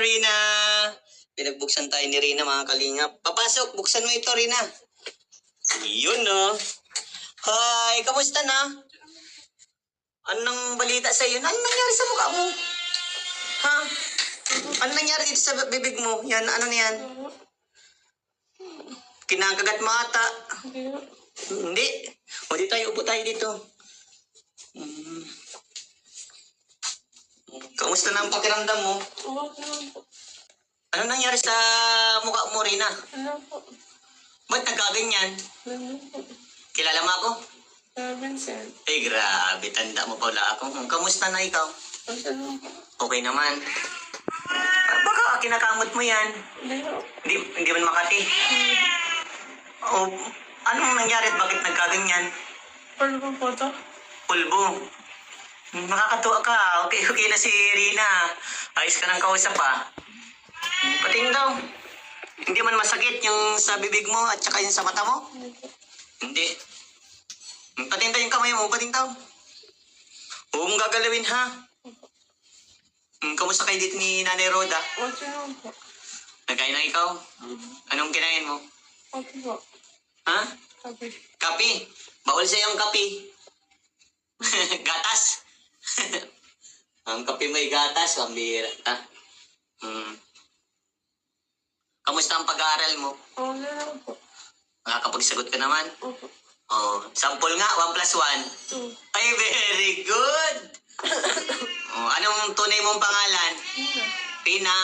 Rina. Pinagbuksan tayo ni Rina, mga kalingap. Papasok, buksan mo ito, Rina. Yun, no? Hi, kamusta na? Anong balita sa iyo? Ano nangyari sa mukha mo? Ha? Ano nangyari dito sa bibig mo? Yan, ano na yan? Kinakagat mo ata. Hindi. Hindi. O di tayo, upo tayo dito. Kamusta na ang pakiramdam mo? Lang po. Ano nangyari sa mukha mo, Rina? Ano po? Ba't nagkaganyan? Ano po? Kilala mo ako? Sir Vincent. Ay, grabe. Tanda mo pala ako. Hmm, Kamusta na ikaw? Okay lang po. Okay naman. Ah, Baka kinakamot mo yan. Hindi po. Hindi, hindi man makati. O, anong nangyari at bakit nagkaganyan? Paano po po to? Pulbo. Nakakatuwa ka. Okay, okay na si Rina. Ayos ka ng kausap pa. Pating daw. Hindi man masakit yung sa bibig mo at saka yung sa mata mo? Hindi Pating daw yung kamay mo. Pating daw. Huwag mong gagalawin ha. Hmm, Kamusta kayo dito ni Nanay Roda? Okay lang po. Nagkain na ikaw? Anong kinain mo? Okay po. Ha? Sabi. Kapi. Bawal sa yung kapi. gatas. Ang kape may gatas, pambira. Ha? Hmm. Kamusta ang pag-aaral mo? Okay lang po. Nakakapagsagot ka naman? Opo. Oh, sample nga, 1 plus 1. Two. Ay, very good! oh, anong tunay mong pangalan? Una. Pina.